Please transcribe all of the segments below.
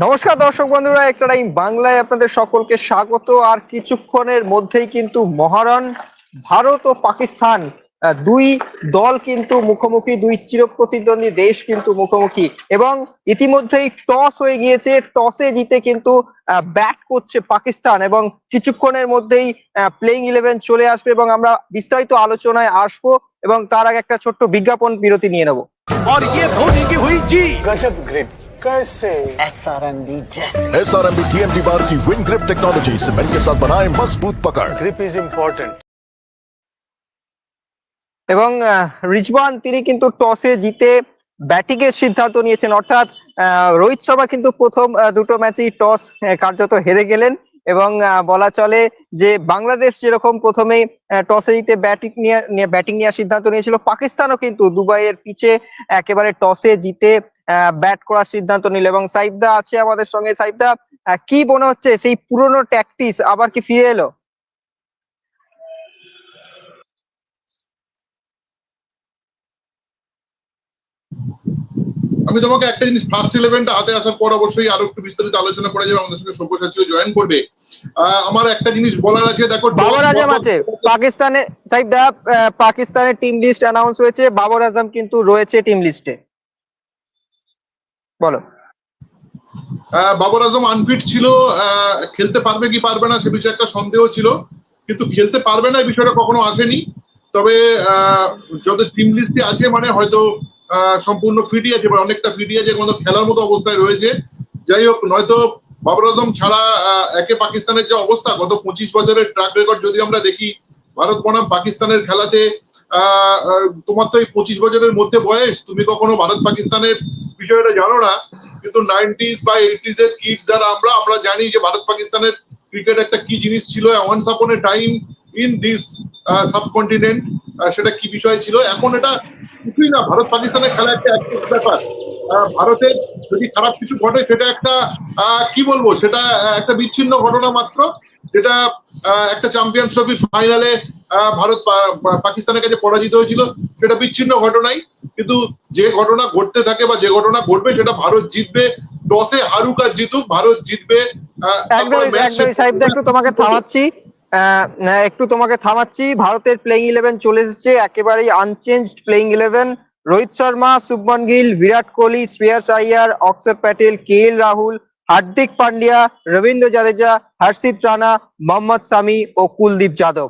নমস্কার দর্শক বন্ধুরা এক্সট্রা টাইম বাংলায় আপনাদের সকলকে স্বাগত আর কিছুক্ষণের মধ্যেই কিন্তু মহারণ ভারত ও পাকিস্তান আহ, দুই দল কিন্তু মুখোমুখি দুই চিরপ্রতিদ্বন্দ্বী দেশ কিন্তু মুখোমুখি এবং ইতিমধ্যেই টস হয়ে গিয়েছে টসে জিতে কিন্তু ব্যাট করছে পাকিস্তান এবং কিছুক্ষণের মধ্যেই প্লেইং ইলেভেন চলে আসবে এবং আমরা বিস্তারিত আলোচনায় আসবো এবং তার আগে একটা ছোট্ট বিজ্ঞাপন বিরতি নিয়ে নেবো और ये धोनी की हुई जी गजब ग्रिप कैसे एस आर एम बी जैसे S R M B T M T bar की विंग ग्रिप टेक्नोलॉजी सीमेंट के साथ बनाए मजबूत पकड़ ग्रिप इज इम्पोर्टेंट এবং আহ, রিজওয়ান তিনি কিন্তু টসে জিতে ব্যাটিং এর সিদ্ধান্ত নিয়েছেন অর্থাৎ আহ, রোহিত শর্মা কিন্তু প্রথম আহ, দুটো ম্যাচেই টস কার্যত হেরে গেলেন এবং আহ, বলা চলে যে বাংলাদেশ যেরকম প্রথমেই টসে জিতে ব্যাটিং নিয়ে ব্যাটিং নেওয়ার সিদ্ধান্ত নিয়েছিল পাকিস্তানও কিন্তু দুবাইয়ের পিচে একেবারে টসে জিতে ব্যাট করার সিদ্ধান্ত নিল এবং সাইফদা আছে আমাদের সঙ্গে। সাইফদা কি মনে হচ্ছে সেই পুরনো ট্যাকটিস আবার কি ফিরে এলো? আমি তোমাকে একটা জিনিস ফার্স্ট ইলেভেনটা হাতে আসার পর অবশ্যই আরও একটু বিস্তারিত আলোচনা করা যাবে আমাদের সঙ্গে সব্যসাচীও জয়েন করবে। আমার একটা জিনিস বলার আছে দেখো বাবর আজম আছে। পাকিস্তানে সাইফ দা পাকিস্তানের টিম লিস্ট অ্যানাউন্স হয়েছে। বাবর আজম কিন্তু রয়েছে টিম লিস্টে বলো। বাবর আজম আনফিট ছিল খেলতে পারবে কি পারবে না সে বিষয়ে একটা সন্দেহ ছিল, কিন্তু খেলতে পারবে না এই বিষয়টা কখনো আসেনি। তবে যাদের টিম লিস্টে আছে মানে হয়তো সম্পূর্ণ ফিটই আছে, বা অনেকটা ফিটই আছে মতো খেলার মতো অবস্থায় রয়েছে। যাই হোক, নয়তো বাবর আজম ছাড়া একে পাকিস্তানের যে অবস্থা, গত পঁচিশ বছরের ট্র্যাক রেকর্ড যদি আমরা দেখি, ভারত বনাম পাকিস্তানের খেলাতে তোমার তো এই পঁচিশ বছরের মধ্যে বয়স, তুমি কখনো ভারত পাকিস্তানের বিষয়টা জানো না, কিন্তু নাইনটিস বা এইটিস এর কিডস যারা আমরা আমরা জানি যে ভারত পাকিস্তানের ক্রিকেট একটা কি জিনিস ছিল once upon a time in this subcontinent সেটা কি বিষয় ছিল? এখন এটা কিছুই না, ভারত পাকিস্তানের খেলা একটা ব্যাপার। ভারতের যদি খারাপ কিছু ঘটে, সেটা একটা কি বলব, সেটা একটা বিচ্ছিন্ন ঘটনা মাত্র, যেটা একটা চ্যাম্পিয়ন্স ট্রফি ফাইনালে ভারত পাকিস্তানের কাছে পরাজিত হয়েছিল, সেটা বিচ্ছিন্ন ঘটনাই। কিন্তু যে ঘটনা ঘটতে থাকে বা যে ঘটনা ঘটবে সেটা ভারত জিতবে টসে হারুক আর জিতুক ভারত জিতবে একটু তোমাকে থামাচ্ছি। একটু তোমাকে থামাচ্ছি। ভারতের প্লেইং ইলেভেন চলে এসেছে একেবারেই unchanged playing eleven Rohit Sharma Shubman Gill Virat Kohli Shreyas Iyer Axar Patel কে এল রাহুল হার্দিক পান্ডিয়া রবীন্দ্র জাদেজা হর্ষিত রানা মোহাম্মদ সামি ও কুলদীপ যাদব।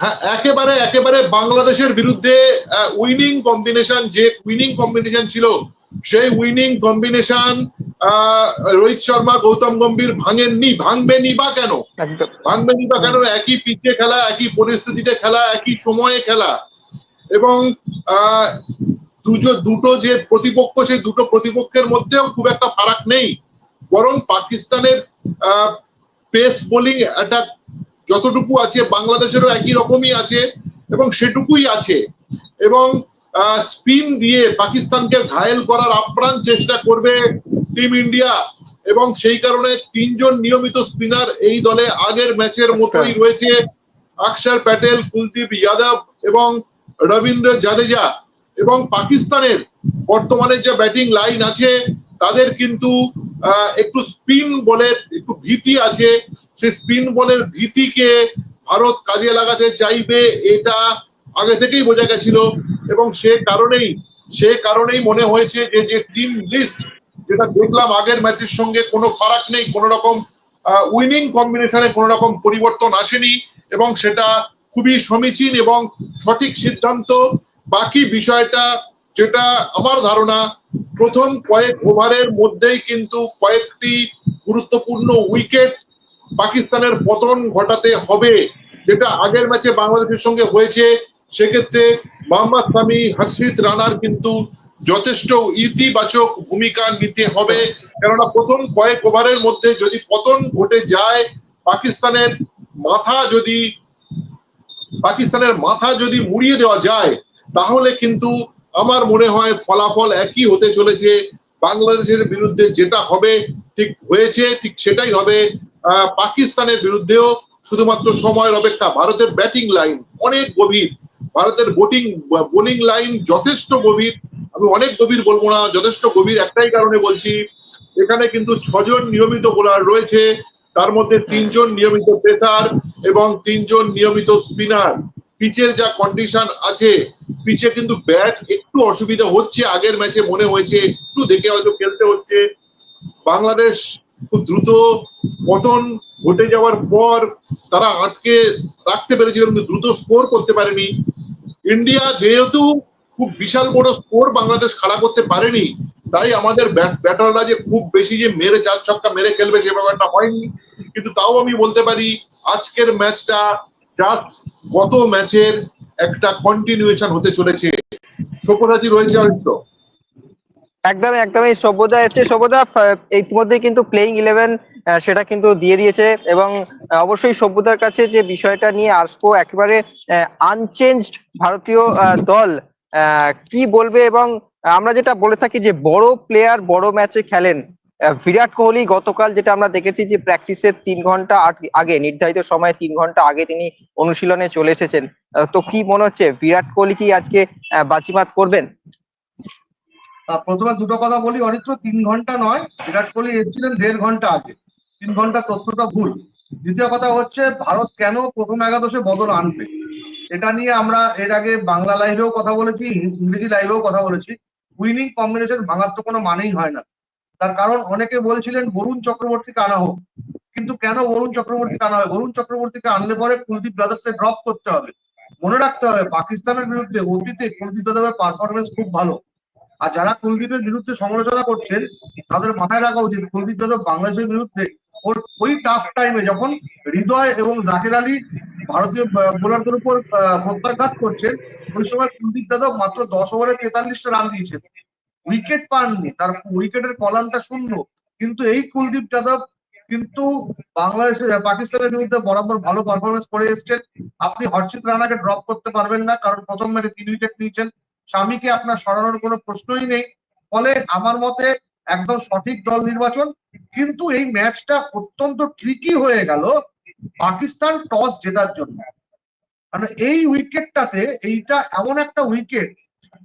হ্যাঁ একেবারে একেবারে বাংলাদেশের বিরুদ্ধে উইনিং কম্বিনেশন যে উইনিং কম্বিনেশন ছিল সেই উইনিং কম্বিনেশন রোহিত শর্মা গৌতম গম্ভীর ভাঙেননি ভাঙবেনি বা কেন? ভাঙবেনি বা কেন? একই পিচে খেলা একই পরিস্থিতিতে খেলা একই সময়ে খেলা। এবং আহ, দুটো দুটো যে প্রতিপক্ষ সেই দুটো প্রতিপক্ষের মধ্যেও খুব একটা ফারাক নেই। বরং পাকিস্তানের পেস বোলিং অ্যাটাক যতটুকু আছে বাংলাদেশেরও একই রকমই আছে এবং সেটুকুই আছে। এবং স্পিন দিয়ে পাকিস্তানকে ঘায়েল করার আপ্রাণ চেষ্টা করবে টিম ইন্ডিয়া। এবং সেই কারণে তিনজন নিয়মিত স্পিনার এই দলে আগের ম্যাচের মতোই রয়েছে। অক্ষর প্যাটেল কুলদীপ যাদব এবং রবীন্দ্র জাদেজা। এবং পাকিস্তানের বর্তমানে যে ব্যাটিং লাইন আছে তাদের কিন্তু আহ, একটু স্পিন বলে একটু ভীতি আছে। সেই স্পিন বলের ভীতিকে ভারত কাজে লাগাতে চাইবে এটা আগে থেকেই বোঝা গেছিল। এবং সে কারণেই সে কারণেই মনে হয়েছে যে যে টিম লিস্ট যেটা দেখলাম আগের ম্যাচের সঙ্গে কোনো ফারাক নেই, কোনো রকম উইনিং কম্বিনেশনে কোনো রকম পরিবর্তন আসেনি এবং সেটা খুবই সমীচীন এবং সঠিক সিদ্ধান্ত। বাকি বিষয়টা যেটা আমার ধারণা, প্রথম কয়েক ওভারের মধ্যেই কিন্তু কয়েকটি গুরুত্বপূর্ণ উইকেট পাকিস্তানের পতন ঘটাতে হবে, যেটা আগের ম্যাচে বাংলাদেশের সঙ্গে হয়েছে, সেক্ষেত্রে মোহাম্মদ সামি হর্ষিত রানার কিন্তু যথেষ্ট ইতিবাচক ভূমিকা নিতে হবে। কেননা প্রথম কয়েক ওভারের মধ্যে যদি পতন ঘটে যায়, পাকিস্তানের মাথা যদি, পাকিস্তানের মাথা যদি মুড়িয়ে দেওয়া যায়, তাহলে কিন্তু আমার মনে হয় ফলাফল একই হতে চলেছে। বাংলাদেশের বিরুদ্ধে যেটা হবে, ঠিক হয়েছে, ঠিক সেটাই হবে। পাকিস্তানের বিরুদ্ধেও শুধুমাত্র সময়ের অপেক্ষা ভারতের ব্যাটিং লাইন অনেক গভীর। ভারতের বোটিং বোলিং লাইন যথেষ্ট গভীর। আমি অনেক গভীর বলব না, যথেষ্ট গভীর একটাই কারণে বলছি, এখানে কিন্তু ছজন নিয়মিত বোলার রয়েছে, তার মধ্যে তিনজন নিয়মিত পেসার এবং তিনজন নিয়মিত স্পিনার পিচের যা কন্ডিশন আছে পিচে কিন্তু ব্যাট একটু অসুবিধা হচ্ছে আগের ম্যাচে মনে হয়েছে, একটু দেখে হয়তো খেলতে হচ্ছে। বাংলাদেশ খুব দ্রুত পতন ঘটে যাওয়ার পর তারা আটকে রাখতে পেরেছিল কিন্তু দ্রুত স্কোর করতে পারেনি। ইন্ডিয়া যেহেতু খুব বিশাল বড় স্কোর বাংলাদেশ খাড়া করতে পারেনি, তাই আমাদের ব্যাট- ব্যাটাররা যে খুব বেশি যে মেরে চার ছক্কা মেরে খেলবে সে ব্যাপারটা হয়নি। কিন্তু তাও আমি বলতে পারি, আজকের ম্যাচটা জাস্ট গত ম্যাচের একটা কন্টিনিউয়েশন হতে চলেছে। সব্যরাজি রয়েছে অরিত্র একদম একদমই। সভ্যতা এসছে। সভ্যতা ইতিমধ্যে কিন্তু প্লেইং ইলেভেন সেটা কিন্তু দিয়ে দিয়েছে এবং অবশ্যই সভ্যতার কাছে যে বিষয়টা নিয়ে আসব, একেবারে আনচেঞ্জড ভারতীয় দল কি বলবে এবং আমরা যেটা বলে থাকি যে বড় প্লেয়ার বড় ম্যাচে খেলেন বিরাট কোহলি গতকাল যেটা আমরা দেখেছি যে প্র্যাকটিসের তিন ঘণ্টা আগ- নির্ধারিত সময়ে তিন ঘণ্টা আগে তিনি অনুশীলনে চলে এসেছেন। তো কি মনে হচ্ছে? বিরাট কোহলি কি আজকে বাজিমাত করবেন? প্রথমে দুটো কথা বলি অরিত্র তিন ঘণ্টা নয়। বিরাট কোহলি এসেছিলেন, দেড় ঘণ্টা আগে। তিন ঘণ্টা তথ্যটা ভুল। দ্বিতীয় কথা হচ্ছে, ভারত কেন প্রথম একাদশে বদল আনবে? এটা নিয়ে আমরা এর আগে বাংলা লাইভেও কথা বলেছি, ইংরেজি লাইভেও কথা বলেছি। উইনিং কম্বিনেশন ভাঙার তো কোনো মানেই হয় না। তার কারণ, অনেকে বলছিলেন, বরুণ চক্রবর্তীকে আনা হোক। কিন্তু কেন বরুণ চক্রবর্তীকে আনা হবে? বরুণ চক্রবর্তীকে আনলে পরে কুলদীপ যাদবকে ড্রপ করতে হবে। মনে রাখতে হবে, পাকিস্তানের বিরুদ্ধে অতীতে কুলদীপ যাদবের পারফরমেন্স খুব ভালো। আর যারা কুলদীপের বিরুদ্ধে সমালোচনা করছেন, তাদের মাথায় রাখা উচিত, কুলদীপ যাদব বাংলাদেশের বিরুদ্ধে ওর ওই টাফ টাইমে যখন হৃদয় এবং জাকির আলী ভারতীয় বোলারদের উপর প্রত্যাঘাত করছেন, ওই সময় কুলদীপ যাদব মাত্র দশ ওভারে তেতাল্লিশটা রান দিয়েছেন। উইকেট পাননি, তার উইকেটের কলামটা শূন্য। কিন্তু এই কুলদীপ যাদব কিন্তু বাংলাদেশের পাকিস্তানের বিরুদ্ধে বরাবর ভালো পারফরমেন্স করে এসেছেন। আপনি হর্ষিত রানাকে ড্রপ করতে পারবেন না, কারণ প্রথম ম্যাচে তিন উইকেট নিয়েছেন। স্বামীকে আপনার সরানোর কোনো প্রশ্নই নেই। ফলে আমার মতে একদম সঠিক দল নির্বাচন। কিন্তু এই ম্যাচটা অত্যন্ত ট্রিকি হয়ে গেল পাকিস্তান টস জেতার জন্য। মানে এই উইকেটটাতে, এইটা এমন একটা উইকেট,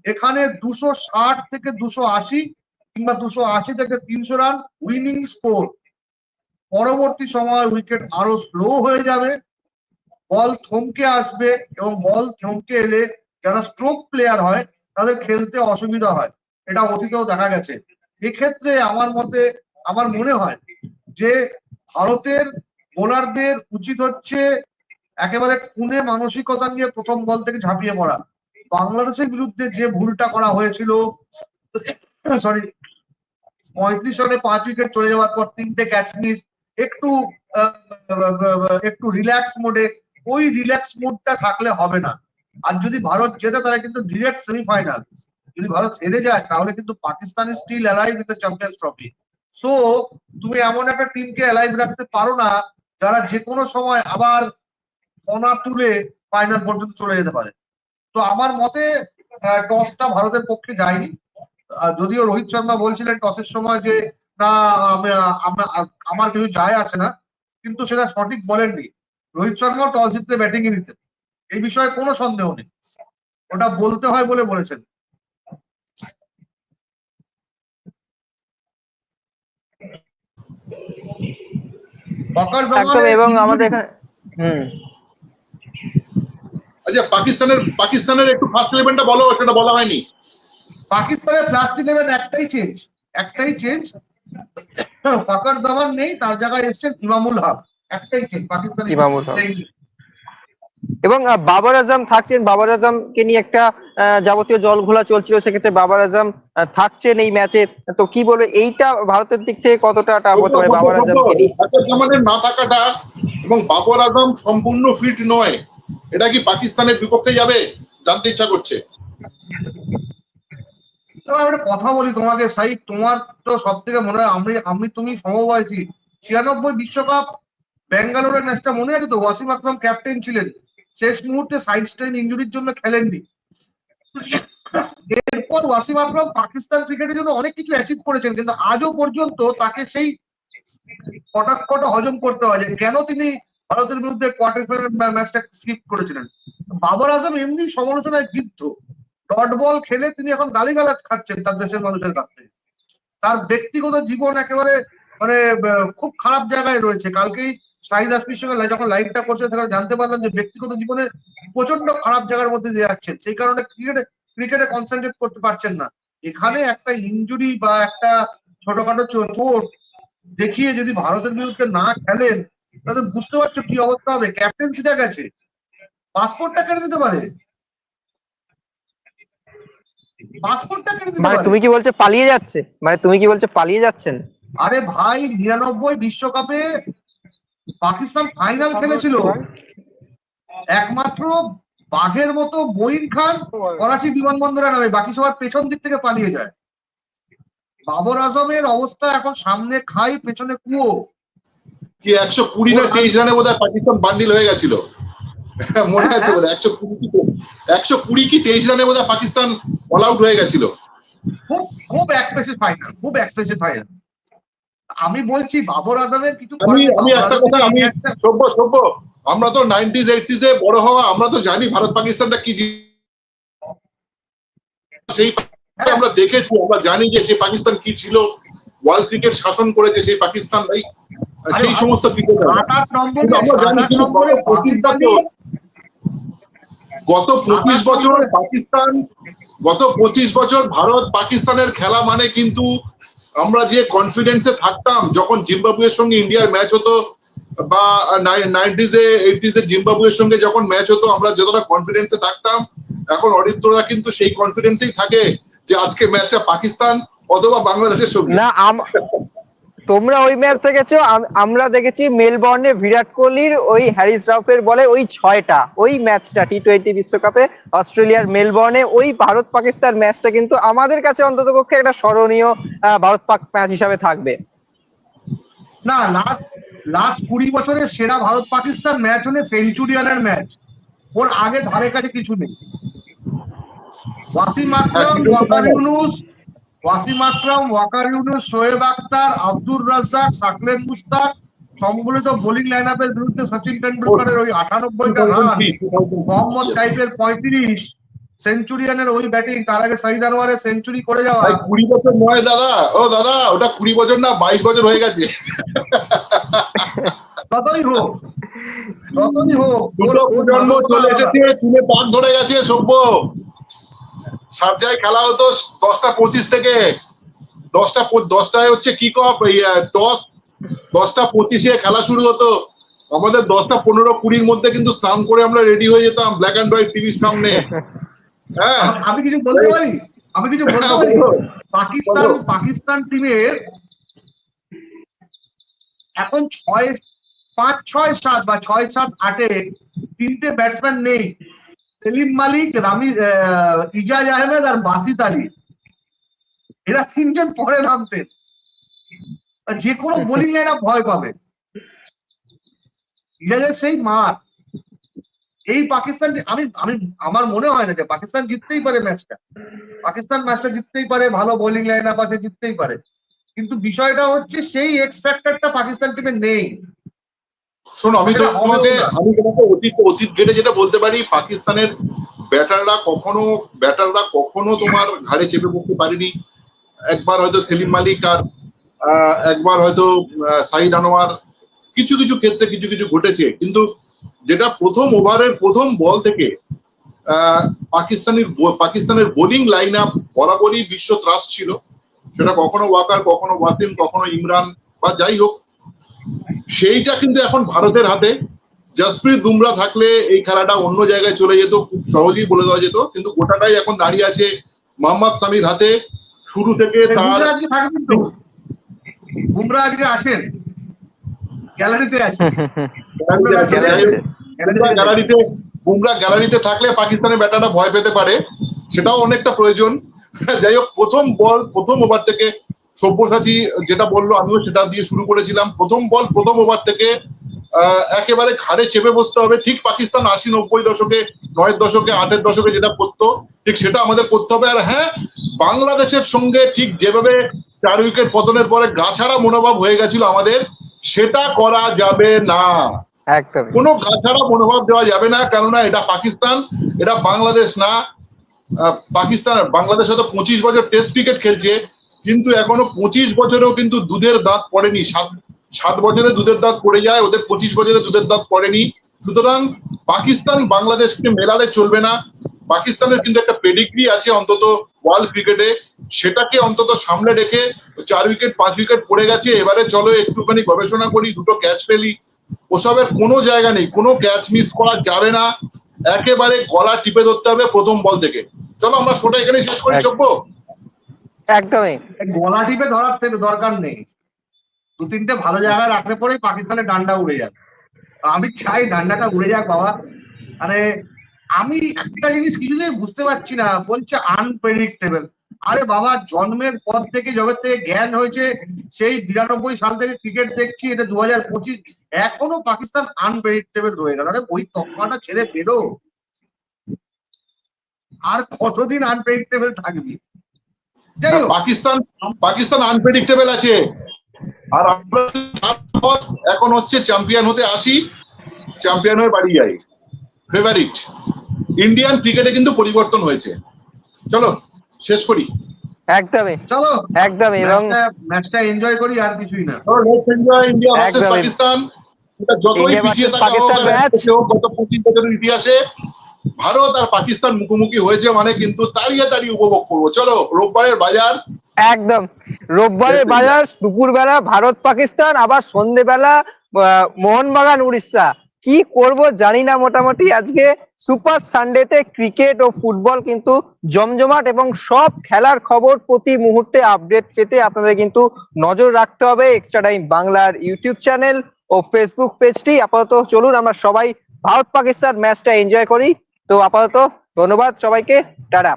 এখানে দুশো ষাট থেকে দুশো আশি কিংবা দুশো আশি থেকে তিনশো রান উইনিং স্কোর পরবর্তী সময় উইকেট আরও স্লো হয়ে যাবে। বল থমকে আসবে এবং বল থমকে এলে যারা স্ট্রোক প্লেয়ার হয়, তাদের খেলতে অসুবিধা হয়। এটা অতীতেও দেখা গেছে। এক্ষেত্রে আমার মতে, আমার মনে হয় যে ভারতের বোলারদের উচিত হচ্ছে একেবারে খুনে মানসিকতা নিয়ে প্রথম বল থেকে ঝাঁপিয়ে পড়া। বাংলাদেশের বিরুদ্ধে যে ভুলটা করা হয়েছিল সরি পঁয়ত্রিশ রানে পাঁচ উইকেট চলে যাওয়ার পর তিনটে ক্যাচ মিস একটু একটু রিল্যাক্স মোডে ওই রিল্যাক্স মোডটা থাকলে হবে না। আর যদি ভারত জেতে তাহলে কিন্তু ডিরেক্ট সেমিফাইনাল যদি ভারত হেরে যায়, তাহলে কিন্তু Pakistan still alive with champions trophy so তুমি এমন একটা টিমকে অ্যালাইভ রাখতে পারো না, যারা যে কোনো সময় আবার কণা তুলে ফাইনাল পর্যন্ত চলে যেতে পারে। তো আমার মতে টসটা ভারতের পক্ষে যায়নি। যদিও রোহিত শর্মা বলছিলেন টসের সময় যে, না আমার কিছু যায় আসে না। কিন্তু সেটা সঠিক বলেননি। রোহিত শর্মা টস জিততে ব্যাটিং এ নিতেন। এই বিষয়ে কোনো সন্দেহ নেই। ওটা বলতে হয় বলে বলেছেন। এবং আমাদের এখানে আচ্ছা পাকিস্তানের পাকিস্তানের একটু ফার্স্ট ইলেভেনটা বলো সেটা বলা হয়নি। পাকিস্তানের প্লাস্ট ইলেভেন একটাই চেঞ্জ একটাই চেঞ্জ ফাকার জামান নেই তার জায়গায় এসছেন ইমামুল হক। একটাই চেঞ্জ পাকিস্তান ইমামুল হক। এবং বাবর আজম থাকছেন। বাবর আজমকে নিয়ে একটা আহ, যাবতীয় জল ঘোলা চলছিল সেক্ষেত্রে বাবর আজম থাকছেন এই ম্যাচে। তো কি বলবে এইটা ভারতের দিক থেকে কতটা টাফ হতে পারে বাবর আজমকে নিয়ে? না থাকাটা এবং বাবর আজম সম্পূর্ণ ফিট নয়? এটা কি পাকিস্তানের বিপক্ষে যাবে? জানতে ইচ্ছা করছে। একটা কথা বলি তোমাকে সাইড তোমার তো সব থেকে মনে হয় আমি আমি তুমি সমবয়সী। ছিয়ানব্বই বিশ্বকাপ ব্যাঙ্গালোরের ম্যাচটা মনে আছে তো? ওয়াসিম আকরাম ক্যাপ্টেন ছিলেন। শেষ মুহূর্তে সাইড স্ট্রেন ইঞ্জুরির জন্য খেলেননি। এরপর ওয়াসিম আকরাম পাকিস্তান ক্রিকেটের জন্য অনেক কিছু অ্যাচিভ করেছেন, কিন্তু আজও পর্যন্ত তাকে সেই কটাক্ষটা হজম করতে হয় কেন তিনি ভারতের বিরুদ্ধে কোয়ার্টার ফাইনাল ম্যাচটা স্কিপ করেছিলেন? বাবর আজম এমনি সমালোচনায় বিদ্ধ। ডট বল খেলে তিনি এখন গালিগালাজ খাচ্ছেন তার দেশের মানুষের কাছ থেকে। তার ব্যক্তিগত জীবন একেবারে মানে খুব খারাপ জায়গায় রয়েছে। কালকেই শাহিদ আসমির সঙ্গে যখন লাইভটা করছে সেখানে জানতে পারলাম যে ব্যক্তিগত জীবনে প্রচণ্ড খারাপ জায়গার মধ্যে দিয়ে যাচ্ছেন। সেই কারণে ক্রিকেটে ক্রিকেটে কনসেন্ট্রেট করতে পারছেন না। এখানে একটা ইনজুরি বা একটা ছোটখাটো চোট দেখিয়ে যদি ভারতের বিরুদ্ধে না খেলেন তাহলে বুঝতে পারছ কি অবস্থা হবে। ক্যাপ্টেন্সিটা গেছে। পাসপোর্টটা কেটে দিতে পারে। পাসপোর্টটা কেটে দিতে মানে পারে। তুমি কি বলছো পালিয়ে যাচ্ছে? মানে তুমি কি বলছো পালিয়ে যাচ্ছেন? আরে ভাই নিরানব্বই বিশ্বকাপে পাকিস্তান ফাইনাল খেলেছিল। একমাত্র বাঘের মতো মঈন খান করাচি বিমানবন্দরে নামে বাকি সবাই পেছন দিক থেকে পালিয়ে যায়। বাবর আজমের অবস্থা এখন সামনে খাই পেছনে কুয়ো। কি একশো কুড়ি না তেইশ রানে বোধহয় পাকিস্তান বান্ডিল হয়ে গেছিল? মনে হ্যাঁ, আছে বোধহয় একশো কুড়ি কি একশো কুড়ি কি তেইশ রানে বোধহয় পাকিস্তান অল আউট হয়ে গেছিল? খুব খুব একপেসে ফাইনাল খুব একপেসে ফাইনাল আমি বলছি বাবর আজমের কিছু আমি আমি একটা কথা আমি সভ্য সভ্য। আমরা তো নাইনটিজ এইটিজ এ বড় হওয়া আমরা তো জানি ভারত পাকিস্তানটা কি সেই হ্যাঁ। আমরা দেখেছি আমরা জানি যে সেই পাকিস্তান কি ছিল। ওয়ার্ল্ড ক্রিকেট শাসন করেছে সেই পাকিস্তান ভাই সেই সমস্ত গত পঁচিশ বছর পাকিস্তান গত পঁচিশ বছর ভারত পাকিস্তানের খেলা মানে কিন্তু আমরা যে কনফিডেন্সে থাকতাম যখন জিম্বাবুয়ের সঙ্গে ইন্ডিয়ার ম্যাচ হতো, বা নাইনটিজে এইটিজে জিম্বাবুয়ের সঙ্গে যখন ম্যাচ হতো, আমরা যতটা কনফিডেন্সে থাকতাম, এখন অরিত্ররা কিন্তু সেই কনফিডেন্সেই থাকে যে আজকে ম্যাচে পাকিস্তান অথবা বাংলাদেশের সঙ্গে। না তোমরা ওই ম্যাচ দেখেছ? আমরা দেখেছি মেলবর্নে বিরাট কোহলির ওই হ্যারিস রাফের বলে ওই ছয়টা। ওই ম্যাচটা টি টোয়েন্টি বিশ্বকাপে অস্ট্রেলিয়ার মেলবর্নে ওই ভারত পাকিস্তান ম্যাচটা কিন্তু আমাদের কাছে অন্তত পক্ষে একটা স্মরণীয় আহ, ভারত পাক ম্যাচ হিসাবে থাকবে। না লাস্ট লাস্ট কুড়ি বছরের সেরা ভারত পাকিস্তান ম্যাচ হলে সেঞ্চুরিয়ানের ম্যাচ ওর আগে ধারে কাছে কিছু নেই। ওয়াসিম আকরাম ওয়াকার ইউনুস ওয়াসিম আকরাম ওয়াকার ইউনুস শোয়েব আক্তার আব্দুর রাজ্জাক সাকলেন মুস্তাক সম্বলিত বোলিং লাইন আপের বিরুদ্ধে সচিন টেন্ডুলকারের ওই আটানব্বইটা রান মোহাম্মদ সাইফের পঁয়ত্রিশ সেঞ্চুরিয়ানের ওই ব্যাটিং তার আগে সাইদ আনোয়ারের সেঞ্চুরি করে যাওয়া। কুড়ি বছর নয় দাদা। ও দাদা ওটা কুড়ি বছর না বাইশ বছর হয়ে গেছে। যতই হোক যতই হোক চলে এসেছে তুলে পাক ধরে গেছে সভ্য। সার্জায় খেলা হতো দশটা পঁচিশ থেকে। দশটা দশটায় হচ্ছে কিক অফ টস দশটা পঁচিশে খেলা শুরু হতো। আমাদের দশটা পনেরো কুড়ির মধ্যে কিন্তু স্নান করে আমরা রেডি হয়ে যেতাম ব্ল্যাক অ্যান্ড হোয়াইট টিভির সামনে। হ্যাঁ? আমি কিছু বলতে পারি? আমি কিছু বলতে হ্যাঁ, পারি? পাকিস্তান পাকিস্তান টিমের এখন ছয় পাঁচ ছয় সাত বা ছয় সাত আটে তিনটে ব্যাটসম্যান নেই। সেলিম মালিক, রামি ইজাজ আহমেদ আর বাসিত আলী। এরা তিনজন পরে নামতেন যে কোনো বোলিং লাইন ভয় পাবে। ইজাজের সেই মার। এই পাকিস্তান আমি আমি আমার মনে হয় না যে পাকিস্তান জিততেই পারে ম্যাচটা পাকিস্তান ম্যাচটা জিততেই পারে, ভালো বোলিং লাইন আপ আছে জিততেই পারে। কিন্তু বিষয়টা হচ্ছে সেই এক্স ফ্যাক্টরটা পাকিস্তান টিমে নেই। শোনো আমি তোমাকে আমি তোমাকে অতীত অতীত ঘেটে যেটা বলতে পারি পাকিস্তানের ব্যাটাররা কখনো ব্যাটাররা কখনো তোমার ঘাড়ে চেপে বসতে পারেনি। একবার হয়তো সেলিম মালিক আর একবার হয়তো সাইদ আনোয়ার কিছু কিছু ক্ষেত্রে কিছু কিছু ঘটেছে। কিন্তু যেটা প্রথম ওভারের প্রথম বল থেকে আহ, পাকিস্তানের পাকিস্তানের বোলিং লাইন আপ বরাবরই বিশ্ব ত্রাস ছিল। সেটা কখনো ওয়াকার কখনো ওয়াসিম কখনো ইমরান বা যাই হোক সেইটা কিন্তু এখন ভারতের হাতে। জসপ্রীত বুমরা থাকলে এই খেলাটা অন্য জায়গায় চলে যেত খুব সহজেই বলে দেওয়া যেত। কিন্তু গোটাটাই এখন দাঁড়িয়ে আছে মোহাম্মদ সামির হাতে। শুরু থেকে তার বুমরা আজকে আসেন। গ্যালারিতে আছে। গ্যালারিতে বুমরা গ্যালারিতে থাকলে পাকিস্তানের ব্যাটাররা ভয় পেতে পারে। সেটাও অনেকটা প্রয়োজন। যাই হোক প্রথম বল প্রথম ওভার থেকে সব্যসাচী যেটা বলল আমিও সেটা দিয়ে শুরু করেছিলাম। প্রথম বল প্রথম ওভার থেকে আহ, একেবারে ঘাড়ে চেপে বসতে হবে। ঠিক পাকিস্তান আশি নব্বই দশকে নয়ের দশকে আটের দশকে যেটা করতো ঠিক সেটা আমাদের করতে হবে। আর হ্যাঁ বাংলাদেশের সঙ্গে ঠিক যেভাবে চার উইকেট পতনের পরে গাছাড়া মনোভাব হয়ে গেছিল আমাদের সেটা করা যাবে না। কোনো গাছাড়া মনোভাব দেওয়া যাবে না কেননা এটা পাকিস্তান এটা বাংলাদেশ না। পাকিস্তান বাংলাদেশ হয়তো পঁচিশ বছর টেস্ট ক্রিকেট খেলছে কিন্তু এখনও পঁচিশ বছরেও কিন্তু দুধের দাঁত পড়েনি। সাত সাত বছরে দুধের দাঁত পড়ে যায় ওদের পঁচিশ বছরে দুধের দাঁত পড়েনি। সুতরাং পাকিস্তান বাংলাদেশকে মেলালে চলবে না। পাকিস্তানের কিন্তু একটা পেডিগ্রি আছে অন্তত ওয়ার্ল্ড ক্রিকেটে সেটাকে অন্তত সামনে রেখে চার উইকেট পাঁচ উইকেট পড়ে গেছে। এবারে চলো একটুখানি গবেষণা করি দুটো ক্যাচ ফেলি ওসবের কোনো জায়গা নেই কোনো ক্যাচ মিস করা যাবে না। একেবারে গলা টিপে ধরতে হবে প্রথম বল থেকে। চলো আমরা শোটা এখানে শেষ করি চব্য একদমই। গলা টিপে ধরার দরকার নেই। দু তিনটে ভালো জায়গায় রাখলে পরেই পাকিস্তানের ডান্ডা উড়ে যাবে। আমি চাই ডান্ডাটা উড়ে যাক, বাবা। আরে, আমি একটা জিনিস কিছুতেই বুঝতে পারছি না। বলছে আনপ্রেডিক্টেবল আরে বাবা, জন্মের পর থেকে, যবে থেকে জ্ঞান হয়েছে, সেই বিরানব্বই সাল থেকে ক্রিকেট দেখছি, এটা দু হাজার পঁচিশ। এখনও পাকিস্তান আনপ্রেডিক্টেবল রয়ে গেল। আরে, ওই তকমাটা ছেড়ে বেরো। আর কতদিন আনপ্রেডিক্টেবল থাকবি? পাকিস্তান পাকিস্তান আনপ্রেডিক্টেবল আছে। আর আমরা এখন হচ্ছে চ্যাম্পিয়ন হতে আসি চ্যাম্পিয়ন হয়ে বাড়ি যাই। ফেভারিট ইন্ডিয়ান ক্রিকেটে কিন্তু পরিবর্তন হয়েছে। চলো শেষ করি। একদমই। চলো। একদমই এবং ম্যাচটা এনজয় করি আর কিছুই না। Let's enjoy India versus Pakistan. এটা যতই পিছিয়ে থাকা। হোক, গত পঁচিশ বছরের ইতিহাসে। ভারত আর পাকিস্তান মুখোমুখি হয়েছে মানে কিন্তু তাড়িয়ে তাড়িয়ে উপভোগ করব। চলো রোববারের বাজার। একদম। রোববারের বাজার দুপুরবেলা ভারত পাকিস্তান আবার সন্ধেবেলা মোহনবাগান উড়িষ্যা। কি করব জানি না মোটামুটি। আজকে সুপার সানডেতে ক্রিকেট ও ফুটবল কিন্তু জমজমাট এবং সব খেলার খবর প্রতি মুহূর্তে আপডেট পেতে আপনাদের কিন্তু নজর রাখতে হবে এক্সট্রা টাইম বাংলার ইউটিউব চ্যানেল ও ফেসবুক পেজটি আপাতত চলুন আমরা সবাই ভারত পাকিস্তান ম্যাচটা এনজয় করি। তো আপাতত ধন্যবাদ সবাইকে টাটা।